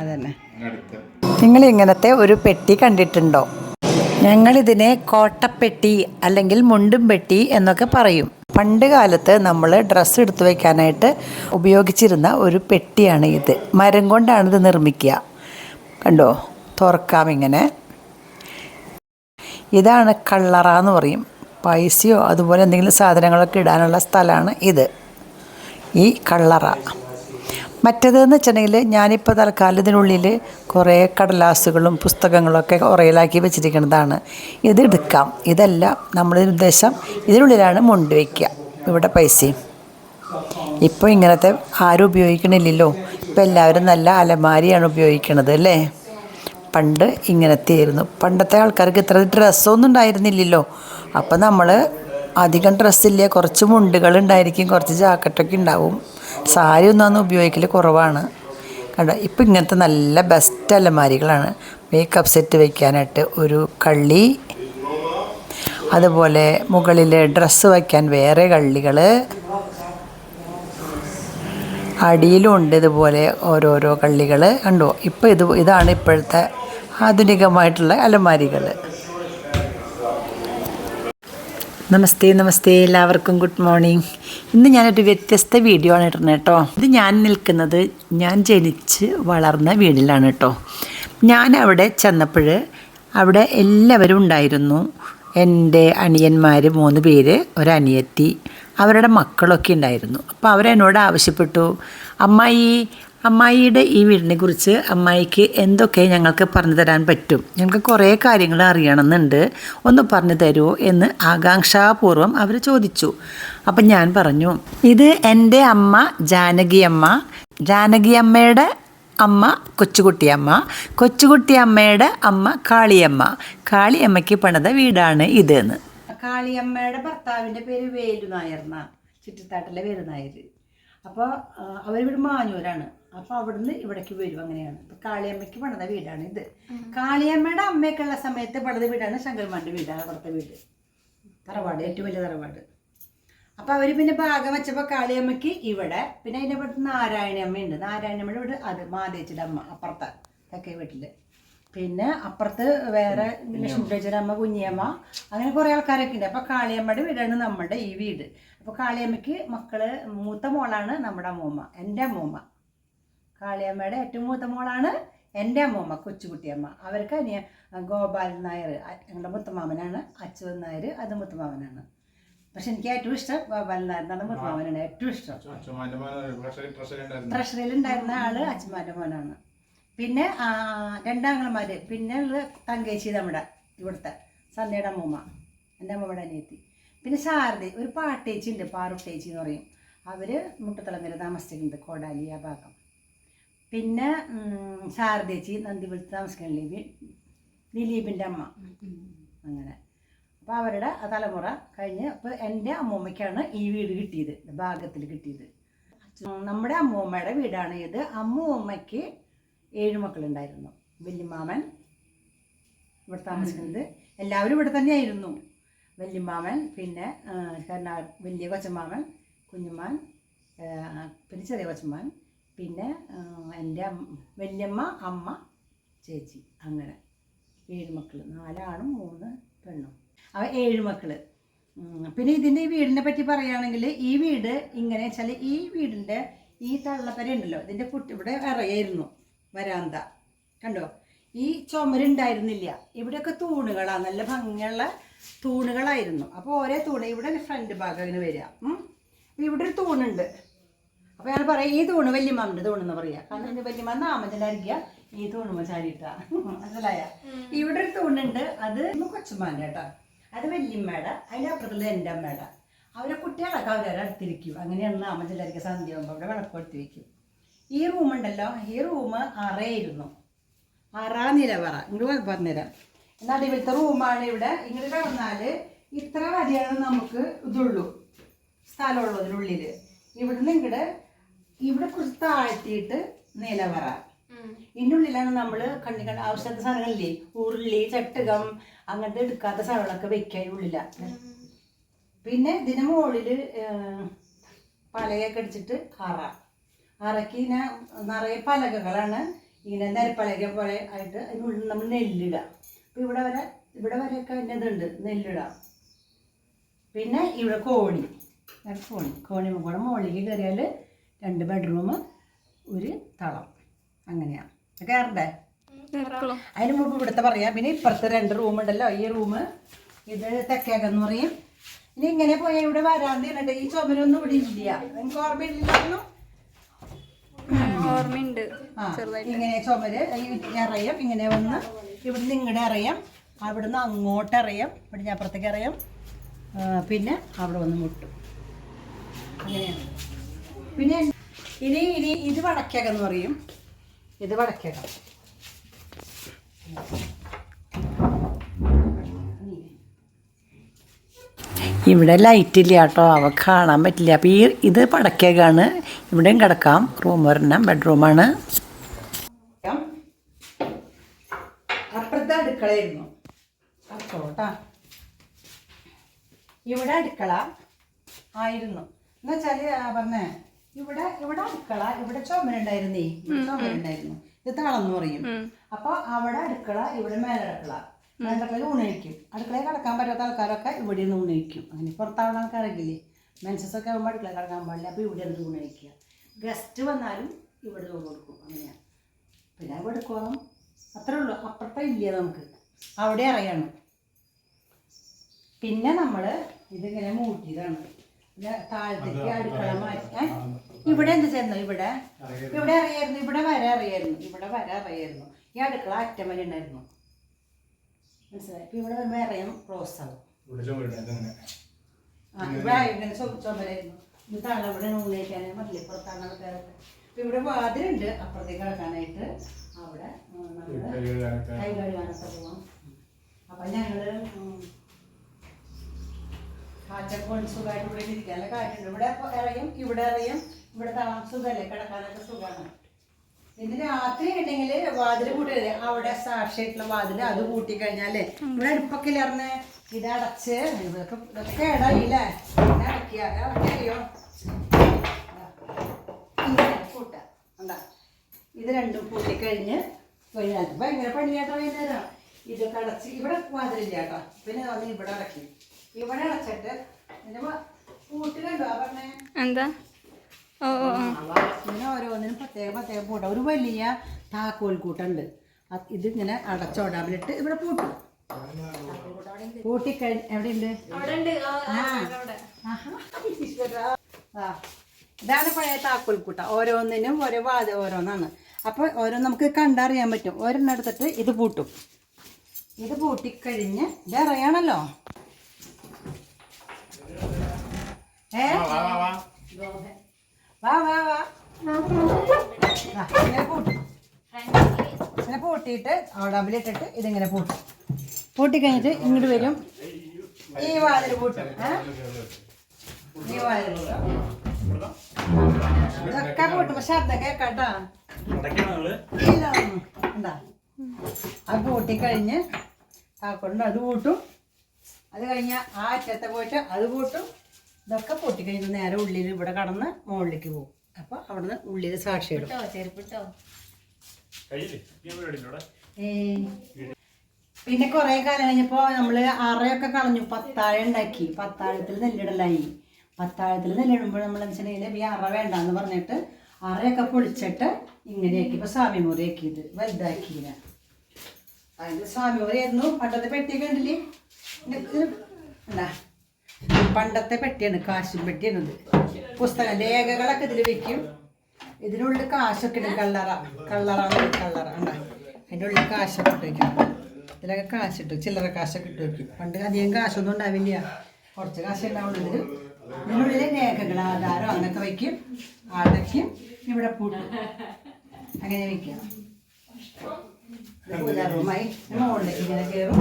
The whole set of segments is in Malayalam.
അതന്നെ. നിങ്ങൾ ഇങ്ങനത്തെ ഒരു പെട്ടി കണ്ടിട്ടുണ്ടോ? ഞങ്ങളിതിനെ കോട്ടപ്പെട്ടി അല്ലെങ്കിൽ മുണ്ടും പെട്ടി എന്നൊക്കെ പറയും. പണ്ട് കാലത്ത് നമ്മൾ ഡ്രസ്സ് എടുത്തു വയ്ക്കാനായിട്ട് ഉപയോഗിച്ചിരുന്ന ഒരു പെട്ടിയാണ് ഇത്. മരം കൊണ്ടാണ് ഇത് നിർമ്മിക്കുക. കണ്ടോ? തുറക്കാം ഇങ്ങനെ. ഇതാണ് കള്ളറ എന്ന് പറയും. പൈസയോ അതുപോലെ എന്തെങ്കിലും സാധനങ്ങളൊക്കെ ഇടാനുള്ള സ്ഥലമാണ് ഇത്. ഈ കള്ളറ. മറ്റേതെന്ന് വെച്ചിട്ടുണ്ടെങ്കിൽ ഞാനിപ്പോൾ തൽക്കാലം ഇതിനുള്ളിൽ കുറേ കടലാസുകളും പുസ്തകങ്ങളൊക്കെ ഉറയിലാക്കി വെച്ചിരിക്കുന്നതാണ്. ഇതെടുക്കാം. ഇതല്ല നമ്മുടെ ഉദ്ദേശം. ഇതിനുള്ളിലാണ് മുണ്ട് വയ്ക്കുക ഇവിടെ പൈസയും. ഇപ്പോൾ ഇങ്ങനത്തെ ആരും ഉപയോഗിക്കണില്ലല്ലോ. ഇപ്പം എല്ലാവരും നല്ല അലമാരിയാണ് ഉപയോഗിക്കുന്നത് അല്ലേ? പണ്ട് ഇങ്ങനത്തെ ആയിരുന്നു പണ്ടത്തെ ആൾക്കാർക്ക് ഇത്ര ഡ്രസ്സൊന്നും ഉണ്ടായിരുന്നില്ലല്ലോ. അപ്പം നമ്മൾ അധികം ഡ്രസ്സില്ല. കുറച്ച് മുണ്ടുകൾ ഉണ്ടായിരിക്കും. കുറച്ച് ജാക്കറ്റൊക്കെ ഉണ്ടാവും. സാരി ഒന്നും അന്ന് ഉപയോഗിക്കൽ കുറവാണ്. കണ്ടോ ഇപ്പം ഇങ്ങനത്തെ നല്ല ബെസ്റ്റ് അലമാരികളാണ്. മേക്കപ്പ് സെറ്റ് വയ്ക്കാനായിട്ട് ഒരു കള്ളി അതുപോലെ മുകളിൽ ഡ്രസ്സ് വയ്ക്കാൻ വേറെ കള്ളികൾ അടിയിലും ഉണ്ട് ഇതുപോലെ ഓരോരോ കള്ളികൾ കണ്ടോ? ഇപ്പോൾ ഇത് ഇതാണ് ഇപ്പോഴത്തെ ആധുനികമായിട്ടുള്ള അലമാരികൾ നമസ്തേ നമസ്തേ എല്ലാവർക്കും ഗുഡ് മോർണിംഗ്. ഇന്ന് ഞാനൊരു വ്യത്യസ്ത വീഡിയോ ആണ് ഇടുന്നത് കേട്ടോ. ഇത് ഞാൻ നിൽക്കുന്നത് ഞാൻ ജനിച്ച് വളർന്ന വീടിലാണ് കേട്ടോ. ഞാൻ അവിടെ ചെന്നപ്പോൾ അവിടെ എല്ലാവരും ഉണ്ടായിരുന്നു. എന്റെ അനിയന്മാർ മൂന്ന് പേര് ഒരനിയത്തി അവരുടെ മക്കളൊക്കെ ഉണ്ടായിരുന്നു. അപ്പോൾ അവരെന്നോട് ആവശ്യപ്പെട്ടു അമ്മായി അമ്മായിയുടെ ഈ വീടിനെ കുറിച്ച് അമ്മായിക്ക് എന്തൊക്കെ ഞങ്ങൾക്ക് പറഞ്ഞു തരാൻ പറ്റും? ഞങ്ങൾക്ക് കുറേ കാര്യങ്ങൾ അറിയണമെന്നുണ്ട്. ഒന്ന് പറഞ്ഞു തരുമോ എന്ന് ആകാംക്ഷാപൂർവം അവർ ചോദിച്ചു. അപ്പം ഞാൻ പറഞ്ഞു ഇത് എന്റെ അമ്മ ജാനകിയമ്മ ജാനകിയമ്മയുടെ അമ്മ കൊച്ചുകുട്ടിയമ്മ കൊച്ചുകുട്ടിയമ്മയുടെ അമ്മ കാളിയമ്മ കാളിയമ്മയ്ക്ക് പണിത വീടാണ് ഇത് എന്ന് കാളിയമ്മയുടെ ഭർത്താവിന്റെ പേര് വേലു നായർന്ന ചുറ്റുത്താട്ടിലെ വേലു നായർ അപ്പോൾ അവരിവിടെ മാഞ്ഞൂരാണ് അപ്പോൾ അവിടുന്ന് ഇവിടേക്ക് വരും അങ്ങനെയാണ്. ഇപ്പം കാളിയമ്മയ്ക്ക് പണിത വീടാണ് ഇത്. കാളിയമ്മയുടെ അമ്മയൊക്കെ ഉള്ള സമയത്ത് പണിത വീടാണ് ശങ്കർമാന്റെ വീടാണ് അവിടുത്തെ വീട്. തറവാട് ഏറ്റവും വലിയ തറവാട്. അപ്പോൾ അവർ പിന്നെ ഭാഗം വെച്ചപ്പോൾ കാളിയമ്മയ്ക്ക് ഇവിടെ പിന്നെ അതിന്റെ അടുത്ത് നാരായണി നാരായണിയമ്മയുടെ നാരായണമ്മയുടെ വീട് അത് മാതേച്ചിയുടെ അമ്മ അപ്പുറത്തെ തെക്കേ വീട്ടിൽ പിന്നെ അപ്പുറത്ത് വേറെ ലക്ഷ്മിയുടെ അമ്മ കുഞ്ഞിയമ്മ അങ്ങനെ കുറേ ആൾക്കാരൊക്കെ ഉണ്ട്. അപ്പോൾ കാളിയമ്മയുടെ വീടാണ് നമ്മുടെ ഈ വീട്. അപ്പോൾ കാളിയമ്മയ്ക്ക് മക്കൾ മൂത്ത മോളാണ് നമ്മുടെ അമ്മൂമ്മ എന്റെ അമ്മൂമ്മ. കാളിയമ്മയുടെ ഏറ്റവും മൂത്ത മോളാണ് എന്റെ അമ്മമ്മ കൊച്ചുകുട്ടിയമ്മ അവർക്ക് അനിയ ഗോപാലൻ നായർ ഞങ്ങളുടെ മുത്തമാമനാണ് അച്ഛൻ നായർ അത് മുത്തമാമനാണ് പക്ഷെ എനിക്ക് ഏറ്റവും ഇഷ്ടം ഗോപാലൻ നായർ എന്നാണ് മുത്തമാമനാണ് ഏറ്റവും ഇഷ്ടം. ട്രഷറിയിൽ ഉണ്ടായിരുന്ന. ആൾ അച്ഛന്മാരുടെ മോനാണ്. പിന്നെ രണ്ടാങ്ങളമാര് പിന്നെ ഉള്ളത് തങ്കേശി നമ്മുടെ ഇവിടുത്തെ സന്ധ്യയുടെ അമ്മൂമ്മ എന്റെ അമ്മയുടെ അനിയത്തി. പിന്നെ ശാരദ ഒരു പാട്ടേച്ചി ഉണ്ട് പാറുട്ടേച്ചി എന്ന് പറയും. അവർ മുട്ടത്തളങ്ങര താമസിച്ചിട്ടുണ്ട് കോടാലി ആ ഭാഗം. പിന്നെ ശാരദേച്ചി നന്ദിപുരത്ത് താമസിക്കണില്ലേ ദിലീപിന്റെ അമ്മ. അങ്ങനെ. അപ്പോൾ അവരുടെ തലമുറ കഴിഞ്ഞ് അപ്പോൾ എന്റെ അമ്മൂമ്മയ്ക്കാണ് ഈ വീട് കിട്ടിയത് ഭാഗത്തിൽ കിട്ടിയത്. നമ്മുടെ അമ്മൂമ്മയുടെ വീടാണ് ഇത്. അമ്മൂമ്മയ്ക്ക് ഏഴ് മക്കളുണ്ടായിരുന്നു. വല്യമാമൻ ഇവിടെ താമസിക്കുന്നത്. എല്ലാവരും ഇവിടെ തന്നെയായിരുന്നു. വല്യമാമൻ പിന്നെ കരുണാ വലിയ കൊച്ചമാമൻ കുഞ്ഞുമാൻ പിന്നെ ചെറിയ കൊച്ചമ്മാൻ. പിന്നെ എന്റെ വല്യമ്മ അമ്മ ചേച്ചി അങ്ങനെ ഏഴ് മക്കൾ നാലാണും മൂന്ന് പെണ്ണും. അവ ഏഴ് മക്കൾ പിന്നെ ഇതിന്റെ ഈ വീടിനെ പറ്റി പറയുകയാണെങ്കിൽ ഈ വീട് ഇങ്ങനെ വെച്ചാൽ ഈ വീടിന്റെ ഈ തള്ളപ്പര ഉണ്ടല്ലോ ഇതിന്റെ കുട്ടി ഇവിടെ ഇറയായിരുന്നു വരാന്ത. കണ്ടോ? ഈ ചുമരുണ്ടായിരുന്നില്ല. ഇവിടെയൊക്കെ തൂണുകളാണ് നല്ല ഭംഗിയുള്ള തൂണുകളായിരുന്നു. അപ്പോൾ ഓരോ തൂണ് ഇവിടെ ഫ്രണ്ട് ഭാഗം ഇങ്ങനെ വരിക. ഇവിടെ ഒരു തൂണുണ്ട്. അപ്പോൾ ഞാൻ പറയാം ഈ തൂണ് വല്യമ്മന്റെ തൂണെന്ന് പറയാ. കാരണം എന്റെ വല്യമ്മ നാമത്തിലായിരിക്കുക ഈ തൂണുമ്മ ചാടിയിട്ടാ മനസ്സിലായ? ഇവിടെ ഒരു തൂണുണ്ട് അത് കൊച്ചുമാന്റെ കേട്ടോ. അത് വല്യമ്മയുടെ അതിന്റെ അപ്പുറത്തുള്ള എന്റെ അമ്മയുടെ. അവരെ കുട്ടികളൊക്കെ അവരവരെ അടുത്തിരിക്കും. അങ്ങനെയാണ് നാമത്തിലായിരിക്കുക സന്ധ്യ ആകുമ്പോൾ അവിടെ വിളക്ക് എടുത്തിരിക്കും വെക്കും. ഈ റൂമുണ്ടല്ലോ ഈ റൂം അറയായിരുന്നു. ആറാം നിലവറ ഇങ്ങോട്ട് പറഞ്ഞുതരാം. എന്നാൽ ഇവിടുത്തെ റൂമാണ് ഇവിടെ. ഇങ്ങനെ കിടന്നാൽ ഇത്ര വരെയാണ് നമുക്ക് ഇതുള്ളൂ. സ്ഥലമുള്ളൂ ഇതിനുള്ളിൽ ഇവിടുന്ന് ഇങ്ങോട്ട് ഇവിടെ കുറച്ച് താഴ്ത്തിയിട്ട് നിലവറ. ഇതിന്റെ ഉള്ളിലാണ് നമ്മൾ കണ്ണി കണ്ട ആവശ്യത്തെ സാധനങ്ങളില്ലേ? ഉരുളി ചട്ടുകം അങ്ങനത്തെ എടുക്കാത്ത സാധനങ്ങളൊക്കെ വെക്കാൻ ഉള്ളിലാണ് പിന്നെ ഇതിന് മുകളിൽ പലകയൊക്കെ അടിച്ചിട്ട് അറ. അറയ്ക്ക് ഇങ്ങനെ നിറയെ പലകകളാണ് ഇങ്ങനെ നെൽപ്പലക പോലെ ആയിട്ട് അതിനുള്ളിൽ നമ്മൾ നെല്ലിടുക അപ്പം ഇവിടെ വരെ ഇവിടെ വരെയൊക്കെ അതിന്റെ ഇതുണ്ട് നെല്ലിടാം. പിന്നെ ഇവിടെ കോണി. കോണി. കോണി കൂടെ മുകളിലേക്ക് കയറിയാൽ രണ്ട് ബെഡ്റൂം ഒരു തളം. അങ്ങനെയാണ് കയറണ്ടേ അതിന് മുമ്പ് ഇവിടുത്തെ പറയാം. പിന്നെ ഇപ്പുറത്ത് രണ്ട് റൂം ഉണ്ടല്ലോ. ഈ റൂം ഇത് തെക്കേക്കെന്ന് പറയും. ഇനി ഇങ്ങനെ പോയാൽ ഇവിടെ ഇരുന്നിട്ട് ഈ ചുമരൊന്നും ഇവിടെ ഇല്ല. നിങ്ങൾക്ക് ഓർമ്മയില്ലായിരുന്നു? ഓർമ്മയുണ്ട്. ഇങ്ങനെ ചുമര് ഇറയും ഇങ്ങനെ വന്ന് ഇവിടുന്ന് ഇങ്ങടെ അറിയാം അവിടുന്ന് അങ്ങോട്ട് അറിയാം ഇവിടെ അപ്പുറത്തേക്ക് അറിയാം പിന്നെ അവിടെ വന്ന് മുട്ടും. അങ്ങനെയാണ്. പിന്നെ ഇനി ഇനി ഇത് വടക്കകം എന്ന് പറയും. ഇത് വടക്കകം ഇവിടെ ലൈറ്റ് ഇല്ല കേട്ടോ. അവ കാണാൻ പറ്റില്ല. അപ്പോൾ ഈ ഇത് പടക്കേക്കാണ് ഇവിടെയും കിടക്കാം. റൂം ഒരെണ്ണം ബെഡ്റൂമാണ് അപ്പുറത്തെ അടുക്കളയായിരുന്നു. അപ്പോട്ടാ ഇവിടെ അടുക്കള ആയിരുന്നു. എന്നുവെച്ചാൽ പറഞ്ഞേ ഇവിടെ ഇവിടെ അടുക്കള ഇവിടെ ചുമരുണ്ടായിരുന്നേ ചുമരുണ്ടായിരുന്നു. ഇത് തളന്ന് പറയും. അപ്പൊ അവിടെ അടുക്കള ഇവിടെ മേലടുക്കള മേലടുക്കളയിൽ ഊണയിക്കും അടുക്കളയിൽ കിടക്കാൻ പറ്റാത്ത ആൾക്കാരൊക്കെ ഇവിടെ നിന്ന് ഊണയിക്കും അങ്ങനെ പുറത്താവുന്ന ആൾക്കാരൊക്കെ മെൻസസ് ഒക്കെ ആകുമ്പോൾ അടുക്കള കിടക്കാൻ പാടില്ല. അപ്പോൾ ഇവിടെ നിന്ന് ഊണയിക്കുക ഗസ്റ്റ് വന്നാലും ഇവിടെ നിന്ന് കൊടുക്കും. അങ്ങനെയാണ് പിന്നെ അവിടെ എടുക്കണം അത്രേ ഉള്ളൂ. അപ്പുറത്തെ ഇല്ല നമുക്ക്? അവിടെ അറിയണം പിന്നെ നമ്മൾ ഇതിങ്ങനെ മൂട്ടിയതാണ്. താഴത്തേക്ക് അടുക്കള മാറ്റി? ഇവിടെ എന്ത് ചെയ്യുന്നു ഇവിടെ? ഇവിടെ അറിയായിരുന്നു ഇവിടെ വര അറിയായിരുന്നു ഇവിടെ വര അറിയായിരുന്നു. ഈ അടുക്കള അറ്റം വരെ ഉണ്ടായിരുന്നു. മനസ്സിലായി? ഇപ്പൊ ഇവിടെ വരുമ്പോൾ അറിയാം ക്ലോസ് ആവും. ആ ഇവിടെ ഇങ്ങനെ ചുമ ചുമരായിരുന്നു. ഇത് താഴെ ഇവിടെ ഉള്ളിലേക്കാണ് മതിലെ പുറത്താണ് ആൾക്കാരൊക്കെ. ഇപ്പൊ ഇവിടെ വാതിലുണ്ട് അപ്പുറത്തേക്ക് കിടക്കാനായിട്ട്. അവിടെ നമ്മൾ കൈ കഴുകാനൊക്കെ. പോവാം. അപ്പം ഞങ്ങൾ കാറ്റൊക്കെ സുഖമായിട്ട് ഇവിടെ ഇരിക്കാനുള്ള കാര്യമുണ്ട്. ഇവിടെ ഇറയും ഇവിടെ ഇറയും ഇവിടെ സുഖല്ലേ? കിടക്കാനൊക്കെ സുഖമാണ് ഇതിന് രാത്രി ഉണ്ടെങ്കിൽ വാതിൽ കൂട്ടരുത് അവിടെ സാക്ഷിയായിട്ടുള്ള വാതിൽ അത് കൂട്ടി കഴിഞ്ഞാലേ ഇവിടെ അടുപ്പൊക്കെ ഇല്ലായിരുന്നേ ഇത് അടച്ച് ഇതൊക്കെ ഇതൊക്കെ ഇടയില്ലേ? പിന്നെ അടക്കിയ അടക്കറിയോ കൂട്ട എന്താ ഇത്. രണ്ടും കൂട്ടിക്കഴിഞ്ഞ് കഴിഞ്ഞാൽ ഭയങ്കര പണിയാട്ടോ വൈകുന്നേരം. ഇതൊക്കെ അടച്ച് ഇവിടെ വാതിലില്ല കേട്ടോ. പിന്നെ വന്ന് ഇവിടെ അടക്കി. ഇവിടെ അടച്ചിട്ട് എന്റെ കൂട്ടിലുണ്ടോ പറഞ്ഞേ? എന്താ? വാസ്തുവിന് ഓരോന്നിനും പ്രത്യേക പ്രത്യേക പൂട്ട. ഒരു വലിയ താക്കോൽ കൂട്ടുണ്ട് ഇതിങ്ങനെ അടച്ചോടാമിലിട്ട് ഇവിടെ പൂട്ടും. പൂട്ടിക്കഴിഞ്ഞ് എവിടെയുണ്ട്? ഇതാണ് പഴയ താക്കോൽ കൂട്ട ഓരോന്നിനും ഓരോ വാദ ഓരോന്നാണ്. അപ്പോൾ ഓരോ നമുക്ക് കണ്ടറിയാൻ പറ്റും. ഒരെണ്ണം എടുത്തിട്ട് ഇത് പൂട്ടും. ഇത് പൂട്ടിക്കഴിഞ്ഞ് ഇത് അറിയണല്ലോ ഏ? വാ വാ വാ. ഇങ്ങനെ പൂട്ടും. ഇങ്ങനെ പൂട്ടിയിട്ട് അവിടെ ഇതിങ്ങനെ പൂട്ടും. പൂട്ടി കഴിഞ്ഞിട്ട് ഇങ്ങോട്ട് വരും. ഈ വാതിൽ പൂട്ടും. ഈ വാതിൽ പൂട്ടും. ഇതൊക്കെ പൂട്ടും. ശബ്ദം കേക്കാട്ടോ. എന്താ? അത് പൂട്ടിക്കഴിഞ്ഞ് താക്കൊണ്ട് അത് പൂട്ടും. അത് കഴിഞ്ഞ ആ അറ്റത്തെ പോയിട്ട് അത് പൂട്ടും. ഇതൊക്കെ പൊട്ടിക്കഴിഞ്ഞ് നേരെ ഉള്ളിൽ ഇവിടെ കടന്ന് മുകളിലേക്ക് പോകും. അപ്പോൾ അവിടുന്ന് ഉള്ളിൽ സാക്ഷി. പിന്നെ കുറെ കാലം കഴിഞ്ഞപ്പോ നമ്മൾ അറയൊക്കെ കളഞ്ഞു. പത്താഴ ഉണ്ടാക്കി. പത്താഴത്തിൽ നെല്ലിടലായി. പത്താഴത്തിൽ നെല്ലിടുമ്പോൾ നമ്മൾ വെച്ചിട്ടുണ്ടെങ്കിൽ ഈ അറ വേണ്ടാന്ന് പറഞ്ഞിട്ട് അറയൊക്കെ പൊളിച്ചിട്ട് ഇങ്ങനെയാക്കി. ഇപ്പൊ സ്വാമി മുറിയാക്കിയത് വലുതാക്കിയില്ല. അതിന്റെ സ്വാമി മുറിയായിരുന്നു പണ്ടത്തെ പെട്ടിയൊക്കെ ഉണ്ടല്ലേ എന്താ? പണ്ടത്തെ പെട്ടിയാണ് കാശും പെട്ടിയാണ് പുസ്തകം ലേഖകളൊക്കെ ഇതിൽ വെക്കും. ഇതിനുള്ളിൽ കാശൊക്കെ ഇടും കള്ളറ കള്ളറാണ് കള്ളറ അതിന്റെ ഉള്ളിൽ കാശൊക്കെ ഇട്ട് വയ്ക്കും ഇതിലൊക്കെ കാശിട്ട് ചില്ലറ കാശൊക്കെ ഇട്ട് വയ്ക്കും പണ്ട് അധികം കാശൊന്നും ഉണ്ടാവില്ല. കുറച്ച് കാശ് ഉണ്ടാവുള്ളൂ ഇതിനുള്ളിൽ രേഖകൾ ആധാരം അങ്ങനത്തെ വയ്ക്കും അടയ്ക്കും ഇവിടെ പൂട്ടും. അങ്ങനെ വയ്ക്കാം പൂജാറൂമായി മുകളിലേക്ക് ഇങ്ങനെ കയറും.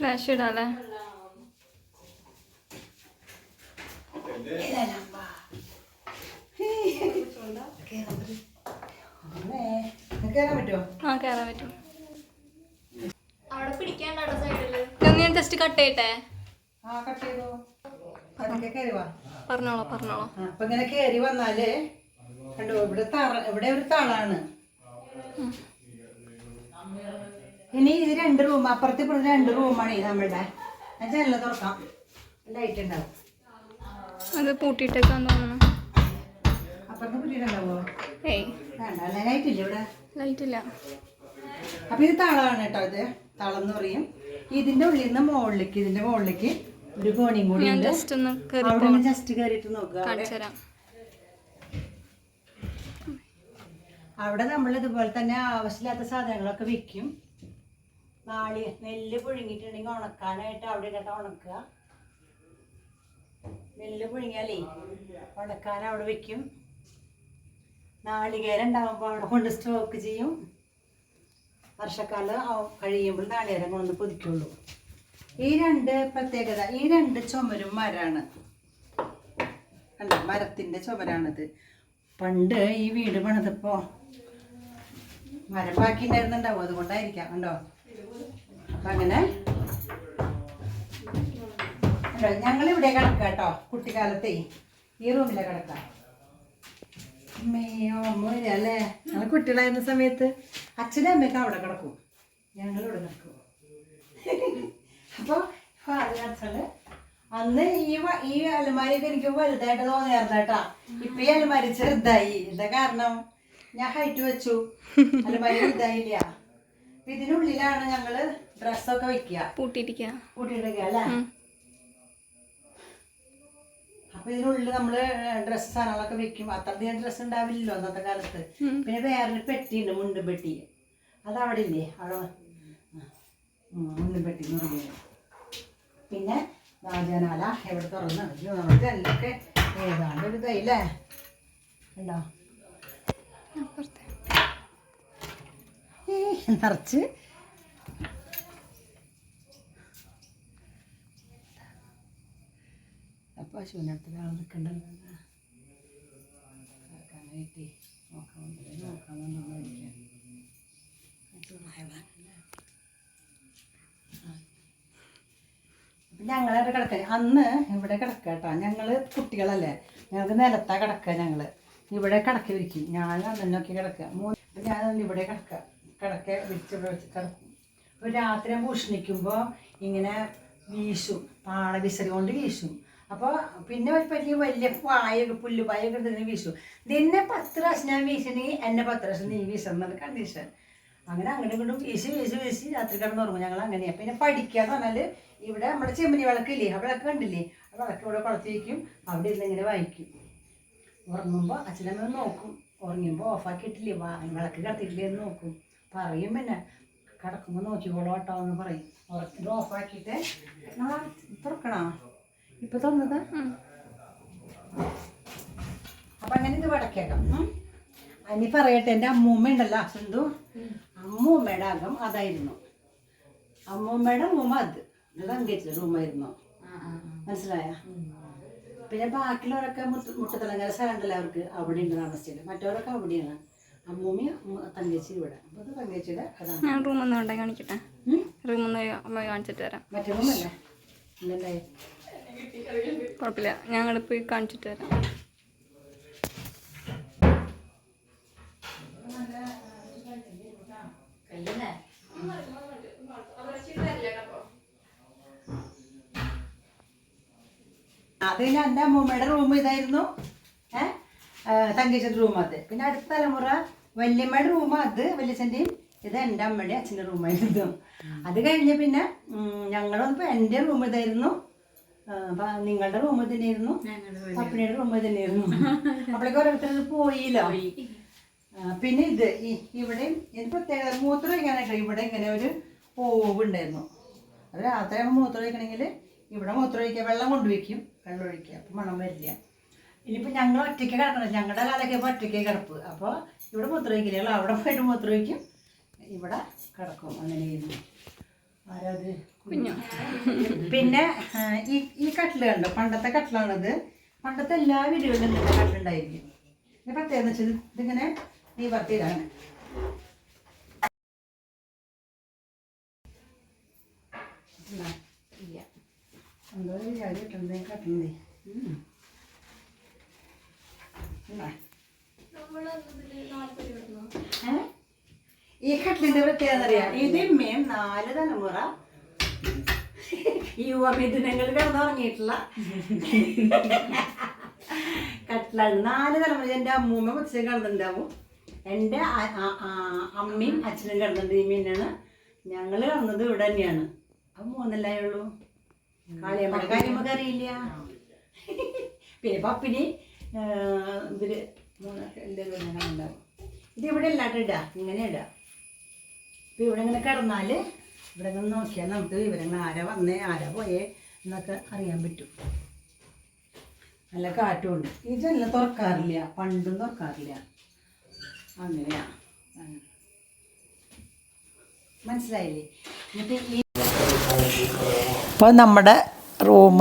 ഫ്ലാഷ് ഇടാല്ലേ? ആ പറ്റും. ഞാൻ ജസ്റ്റ് കട്ട് ചെയ്യട്ടെ? പറഞ്ഞോളാം പറഞ്ഞോളാം. അപ്പൊ ഇങ്ങനെ കേറി വന്നാൽ കണ്ടോ ഇവിടെ തറ ഇവിടെ ഒരു തളാണ്. ഇനി ഇത് രണ്ട് റൂം അപ്പുറത്ത് ഇപ്പുറത്ത് രണ്ട് റൂമാണ് ഈ നമ്മളുടെ. ജനല തുറക്കാം. ലൈറ്റ് ഉണ്ടാവും. അത് പൂട്ടിയിട്ടേക്കാന്ന് തോന്നുന്നു. അപ്പുറത്ത് പിടിയിട്ടുണ്ടാവോ ഏയ്. വേണ്ട അല്ല ലൈറ്റ് ഇല്ല ഇവിടെ. ലൈറ്റ് ഇല്ല. അപ്പൊ ഇത് തളമാണ് കേട്ടോ ഇത്. തളം എന്ന് പറയും. ഇതിന്റെ ഉള്ളിൽ നിന്ന് മുകളിലേക്ക് ഇതിന്റെ മുകളിലേക്ക് ഒരു കോണിയും കൂടി ഉണ്ട്. അവിടെ ജസ്റ്റ് കയറിയിട്ട് നോക്കുക അവിടെ. നമ്മൾ ഇതുപോലെ തന്നെ ആവശ്യമില്ലാത്ത സാധനങ്ങളൊക്കെ വിൽക്കും നാളി നെല്ല് പുഴുങ്ങിയിട്ടുണ്ടെങ്കിൽ ഉണക്കാനായിട്ട് അവിടെ ഇട്ടാ ഉണക്കുക. നെല്ല് പുഴുങ്ങിയാലേ ഉണക്കാൻ അവിടെ വെക്കും. നാളികേരം ഉണ്ടാകുമ്പോൾ അവിടെ കൊണ്ട് സ്റ്റോക്ക് ചെയ്യും. വർഷക്കാലം കഴിയുമ്പോൾ നാളികേരം കൊണ്ട് പൊതിക്കുള്ളൂ. ഈ രണ്ട് പ്രത്യേകത ഈ രണ്ട് ചുമരും മരാണ്. അല്ല മരത്തിന്റെ ചുമരാണിത്. പണ്ട് ഈ വീട് പണിതപ്പോൾ മരം ബാക്കി ഉണ്ടായിരുന്നുണ്ടാവും അതുകൊണ്ടായിരിക്കാം കണ്ടോ? അപ്പം അങ്ങനെ. ഞങ്ങൾ ഇവിടെ കിടക്കുക കേട്ടോ കുട്ടിക്കാലത്തെ ഈ റൂമിലെ കിടക്കാം അമ്മയോ അമ്മ അല്ലേ? ഞങ്ങൾ കുട്ടികളായിരുന്ന സമയത്ത് അച്ഛനും അമ്മയൊക്കെ അവിടെ കിടക്കും. ഞങ്ങൾ ഇവിടെ കിടക്കും അപ്പോൾ ഫാദർ അച്ഛന് അന്ന് ഈ ഈ അലമാരിയൊക്കെ എനിക്ക് വലുതായിട്ട് തോന്നിയായിരുന്നു കേട്ടാ. ഇപ്പൊ ഈ അലമാരി ചെറുതായി. എന്താ കാരണം? ഞാൻ ഹൈറ്റ് വെച്ചു. അലമാരി വലുതായില്ല. ഇതിനുള്ളിലാണ് ഞങ്ങൾ ഡ്രസ്സൊക്കെ വെക്കുക പൂട്ടിയിരിക്കുക കൂട്ടിയിട്ടൊക്കെ അല്ലേ? അപ്പൊ ഇതിനുള്ളിൽ നമ്മൾ ഡ്രസ്സ് സാധനങ്ങളൊക്കെ വെക്കും. അത്രയധികം ഡ്രസ്സ് ഉണ്ടാവില്ലല്ലോ അന്നത്തെ കാലത്ത്. പിന്നെ വേറൊരു പെട്ടിയുണ്ട് മുണ്ടും പെട്ടി. അത് അവിടെ ഇല്ലേ അവിടെ മുണ്ടും പെട്ടി എന്ന് പറയുന്നത് പിന്നെ രാജനാല എവിടെ തുറന്ന് നമുക്ക് നമ്മുടെ ജനലൊക്കെ ഏതാണ്ട് ഒരു ഇതായില്ലേ ഉണ്ടോ നിറച്ച് അപ്പം പശുവിന്റെ അടുത്ത് ഒരാൾ നിൽക്കണ്ടല്ലോ കേൾക്കാനായിട്ട് നോക്കാൻ നോക്കാൻ വന്നിരിക്കാൻ ഞങ്ങളവിടെ അന്ന് ഇവിടെ കിടക്കുക കേട്ടോ. ഞങ്ങൾ കുട്ടികളല്ലേ? ഞങ്ങൾക്ക് നിലത്താ കിടക്ക ഞങ്ങൾ. ഇവിടെ കിടക്ക വിരിക്കും ഞാൻ അന്നൊക്കെ കിടക്കുക മൂന്ന് ഞാൻ ഇവിടെ കിടക്കുക കിടക്ക വിരിച്ച് കിടക്കും. രാത്രി ഭൂഷണിക്കുമ്പോ ഇങ്ങനെ വീശും. പാട വിസരി കൊണ്ട് വീശും. അപ്പോൾ പിന്നെ ഒരു വലിയ വലിയ പായൊക്കെ പുല്ല് പായൊക്കെ എടുത്തിട്ട് വീശു. നിന്നെ പത്ര പ്രാവശ്യം ഞാൻ വീശണമെങ്കിൽ എന്നെ പത്ത് പ്രാവശ്യം നീ വീശണം കണ്ടീഷൻ അങ്ങനെ അങ്ങനെ ഇങ്ങോട്ടും വീശി വീശി വീശി രാത്രി കിടന്നുറങ്ങും ഞങ്ങൾ അങ്ങനെയാണ് പിന്നെ പഠിക്കുക എന്ന് പറഞ്ഞാൽ ഇവിടെ നമ്മുടെ ചെമ്മനി വിളക്കില്ലേ ആ വിളക്ക് കണ്ടില്ലേ? ആ വിളക്ക് ഇവിടെ കുളത്തി അവിടെ ഇരുന്ന് ഇങ്ങനെ വായിക്കും. ഉറങ്ങുമ്പോൾ അച്ഛനമ്മ നോക്കും. ഉറങ്ങുമ്പോൾ ഓഫാക്കിയിട്ടില്ലേ വിളക്ക് കത്തിയിട്ടില്ലേ എന്ന് നോക്കും. പറയും പിന്നെ കിടക്കുമ്പോൾ നോക്കിക്കോളൂ കേട്ടോ എന്ന് പറയും. ഉറക്കിട്ട് ഓഫാക്കിയിട്ട് തുറക്കണോ? ഇപ്പൊ തുറന്നതാ അപ്പൊ അങ്ങനെ ഇത് വടക്കേക്കാം അനി പറയട്ടെ എന്റെ അമ്മൂമ്മ ഉണ്ടല്ലോ സിന്ധു അമ്മൂമ്മയുടെ അകം അതായിരുന്നു. അമ്മൂമ്മയുടെ റൂം അത്. ഇത് അങ്കേറ്റിലെ റൂമായിരുന്നു. മനസ്സിലായ? പിന്നെ ബാക്കിയുള്ളവരൊക്കെ മുട്ട് മുട്ടത്തിലങ്ങര സ്ഥലമുണ്ടല്ലോ അവർക്ക് അവിടെ ഉണ്ട് താമസിച്ചത്. മറ്റവരൊക്കെ അവിടെയാണ്. അമ്മൂമ്മ തങ്കച്ചി ഇവിടെ. അപ്പോൾ തങ്കച്ചിയുടെ തങ്കേച്ചിയുടെ അതാണ്. ഞാൻ കൊണ്ടേ കാണിക്കട്ടെ? കാണിച്ചിട്ട് വരാം. മറ്റേ റൂമല്ലേ? കുഴപ്പമില്ല. ഞങ്ങൾ പോയി കാണിച്ചിട്ട് തരാം അത് പിന്നെ എന്റെ അമ്മൂമ്മയുടെ റൂം ഇതായിരുന്നു. ഏഹ് തങ്കേശ്വര റൂം അത്. പിന്നെ അടുത്ത തലമുറ വല്യമ്മയുടെ റൂം അത് വല്യച്ഛന്റെയും ഇത് എന്റെ അമ്മയുടെ അച്ഛന്റെ റൂമായിരുന്നു അത് കഴിഞ്ഞ് പിന്നെ ഞങ്ങളൊന്നിപ്പോൾ എന്റെ റൂം ഇതായിരുന്നു. നിങ്ങളുടെ റൂമിൽ തന്നെയായിരുന്നു പപ്പിണിയുടെ റൂമിൽ തന്നെയായിരുന്നു അപ്പോഴേക്ക് ഓരോരുത്തരും പോയില്ല. പിന്നെ ഇത് ഇവിടെ ഇത് പ്രത്യേക മൂത്രം ഒഴിക്കാനായിട്ട് ഇവിടെ ഇങ്ങനെ ഒരു ഓവുണ്ടായിരുന്നു. ഉണ്ടായിരുന്നു അത് രാത്രി മൂത്രം ഒഴിക്കണമെങ്കിൽ ഇവിടെ മൂത്രം ഒഴിക്കുക വെള്ളം കൊണ്ടുവയ്ക്കും വെള്ളം ഒഴിക്കുക അപ്പം മണം വരില്ല. ഇനിയിപ്പോൾ ഞങ്ങൾ ഒറ്റയ്ക്ക് കിടക്കണം. ഞങ്ങളുടെ കാലൊക്കെ ഇപ്പോൾ ഒറ്റയ്ക്ക് കിടപ്പ്. അപ്പോൾ ഇവിടെ മൂത്രം ഒഴിക്കില്ല. അവിടെ പോയിട്ട് മൂത്രം ഒഴിക്കും. ഇവിടെ കിടക്കും. അങ്ങനെയായിരുന്നു. കുഞ്ഞു? പിന്നെ ഈ ഈ കട്ടിൽ കണ്ടോ? പണ്ടത്തെ കട്ടിലാണിത്. പണ്ടത്തെ എല്ലാ വീടുകളിലും ഇങ്ങനെ കട്ടിലുണ്ടായിരിക്കും. ഇത് പ്രത്യേകത വെച്ചാൽ ഇതിങ്ങനെ ഈ വർത്തിയിലാണ് എന്തോ. നമ്മൾ ഇതിൽ നാല് പേര് കിടന്നു ഏ? ഈ കട്ടിലിന്റെ പ്രത്യേകത അറിയാം ഇത് ഇമ്മയും നാല് തലമുറ ഈ യുവമിഥുനങ്ങൾ കിടന്നുറങ്ങിയിട്ടുള്ള കട്ടിലാണ് നാല് തലമുറ എന്റെ അമ്മൂമ്മ കൊച്ചിനും എന്റെ ആ- ആ- അമ്മയും അച്ഛനും കിടന്നിട്ടുണ്ട് ഈ മീനാണ് ഞങ്ങൾ കിടന്നത് ഇവിടെ തന്നെയാണ്. അത് മൂന്നല്ലേ ഉള്ളൂ. കാളിയമ്മയുടെ കാര്യം നമുക്ക് അറിയില്ല. പിന്നെ പപ്പിനി ഇവർ മൂന്ന് ഇങ്ങനെ ഉണ്ടാവും. ഇത് ഇവിടെ അല്ലാണ്ട് ഇടാ. ഇങ്ങനെ ഇടാ. ഇപ്പം ഇവിടെ ഇങ്ങനെ കിടന്നാൽ ഇവിടെ നിന്ന് നോക്കിയാൽ നമുക്ക് വിവരങ്ങൾ ആരാ വന്നേ ആരാ പോയേ എന്നൊക്കെ അറിയാൻ പറ്റും. നല്ല കാറ്റുമുണ്ട്. ഈ ജനല തുറക്കാറില്ല. പണ്ടും തുറക്കാറില്ല. അങ്ങനെയാ. അങ്ങനെ. മനസ്സിലായില്ലേ? എന്നിട്ട് ഈ നമ്മുടെ റൂം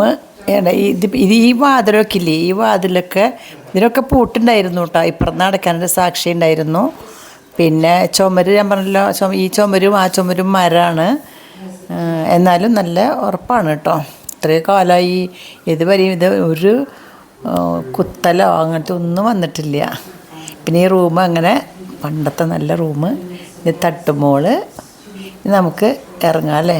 ഇത് ഇത് ഈ വാതിലൊക്കെ ഇല്ലേ? ഈ വാതിലൊക്കെ ഇതിനൊക്കെ പൂട്ടുണ്ടായിരുന്നു കേട്ടോ. ഇപ്പുറത്ത് നടക്കാനൊരു സാക്ഷി ഉണ്ടായിരുന്നു പിന്നെ ചുമര് ഞാൻ പറഞ്ഞല്ലോ ചുമ ഈ ചുമരും ആ ചുമരും മരമാണ് എന്നാലും നല്ല ഉറപ്പാണ് കേട്ടോ. ഇത്രയും കാലമായി ഇതുവരെയും ഇത് ഒരു കുത്തലോ അങ്ങനത്തെ ഒന്നും വന്നിട്ടില്ല. പിന്നെ ഈ റൂം അങ്ങനെ പണ്ടത്തെ നല്ല റൂം. ഇത് തട്ടുമോൾ. ഇത് നമുക്ക് ഇറങ്ങാം അല്ലേ?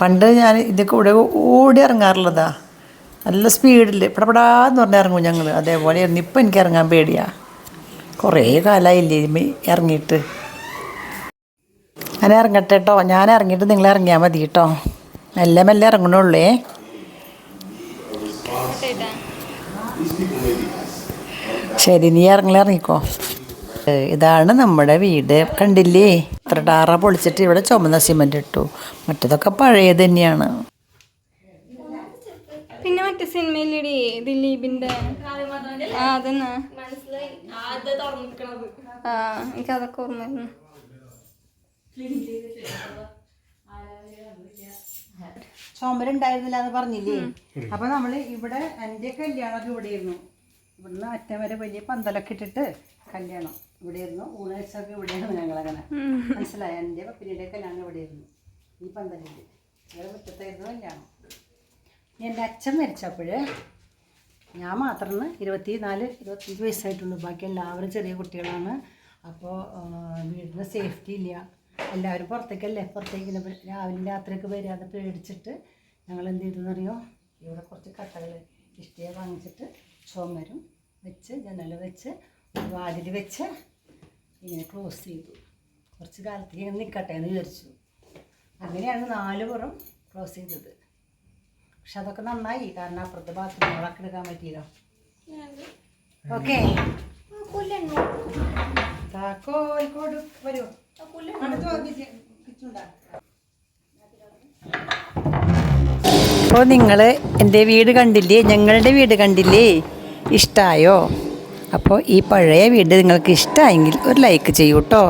പണ്ട് ഞാൻ ഇതൊക്കെ കൂടെ ഓടി ഇറങ്ങാറുള്ളതാ. നല്ല സ്പീഡിൽ പടപടാന്ന് പറഞ്ഞ് ഇറങ്ങും ഞങ്ങൾ അതേപോലെ ഇപ്പം എനിക്ക് ഇറങ്ങാൻ പേടിയാ. കുറേ കാലമായില്ലേ ഇതിമ്മ ഇറങ്ങിയിട്ട്. ഞാൻ ഇറങ്ങട്ടെ കേട്ടോ ഞാൻ ഇറങ്ങിയിട്ട് നിങ്ങൾ ഇറങ്ങിയാൽ മതി കേട്ടോ മെല്ലെ മെല്ലെ ഇറങ്ങണുള്ളേ. ശരി നീ ഇറങ്ങി ഇറങ്ങിക്കോ. ഇതാണ് നമ്മുടെ വീട്. കണ്ടില്ലേ? ഇത്ര ടാറ പൊളിച്ചിട്ട് ഇവിടെ ചുമന്ന സിമന്റ് ഇട്ടു. മറ്റതൊക്കെ പഴയത് തന്നെയാണ്. മറ്റേ സിനിമയിലിടി ദിലീപിന്റെ ആ അതന്നെ. ആ എനിക്ക് അതൊക്കെ ഓർമ്മ ചുമരുണ്ടായിരുന്നില്ല എന്ന് പറഞ്ഞില്ലേ? അപ്പൊ നമ്മൾ ഇവിടെ എന്റെ കല്യാണമൊക്കെ ഇവിടെ ആയിരുന്നു ഇവിടുന്ന് അറ്റം വരെ വലിയ പന്തലൊക്കെ ഇട്ടിട്ട് കല്യാണം ഇവിടെ ആയിരുന്നു ഊണഴ്ചൊക്കെ ഇവിടെയാണ് ഞങ്ങളങ്ങനെ മനസ്സിലായ? എന്റെ പപ്പിനിയുടെ കല്യാണം ഇവിടെ ആയിരുന്നു ഈ പന്തലിൽ ഇവിടെ മുറ്റത്തായിരുന്നു കല്യാണം. എന്റെ അച്ഛൻ മരിച്ചപ്പോൾ ഞാൻ മാത്രം ഇരുപത്തി നാല് ഇരുപത്തഞ്ച് വയസ്സായിട്ടുള്ളൂ. ബാക്കി എല്ലാവരും ചെറിയ കുട്ടികളാണ്. അപ്പോൾ വീടിന് സേഫ്റ്റി ഇല്ല. എല്ലാവരും പുറത്തേക്കല്ലേ? പുറത്തേക്ക് രാവിലെ രാത്രിയൊക്കെ വരാതെ പേടിച്ചിട്ട് ഞങ്ങൾ എന്ത് ചെയ്തെന്ന് അറിയോ ഇവിടെ കുറച്ച് കട്ടകൾ ഇഷ്ടിയെ വാങ്ങിച്ചിട്ട് ചുമരും വെച്ച് ജനൽ വെച്ച് വാതിൽ വെച്ച് ഇങ്ങനെ ക്ലോസ് ചെയ്തു. കുറച്ച് കാലത്തേക്ക് നിൽക്കട്ടെ എന്ന് വിചാരിച്ചു. അങ്ങനെയാണ് നാല് പുറം ക്ലോസ് ചെയ്തത്. പക്ഷെ അതൊക്കെ നന്നായി. കാരണം അപ്പുറത്തെ ബാത്റൂമുകളൊക്കെ എടുക്കാൻ പറ്റിയല്ലോ. ഓക്കെ. കൊടു അടുത്ത് കിച്ചുണ്ടാ. അപ്പോൾ നിങ്ങൾ എന്റെ വീട് കണ്ടില്ലേ? ഞങ്ങളുടെ വീട് കണ്ടില്ലേ? ഇഷ്ടമായോ അപ്പോൾ ഈ പഴയ വീട് നിങ്ങൾക്ക് ഇഷ്ടമായെങ്കിൽ ഒരു ലൈക്ക് ചെയ്യൂ കേട്ടോ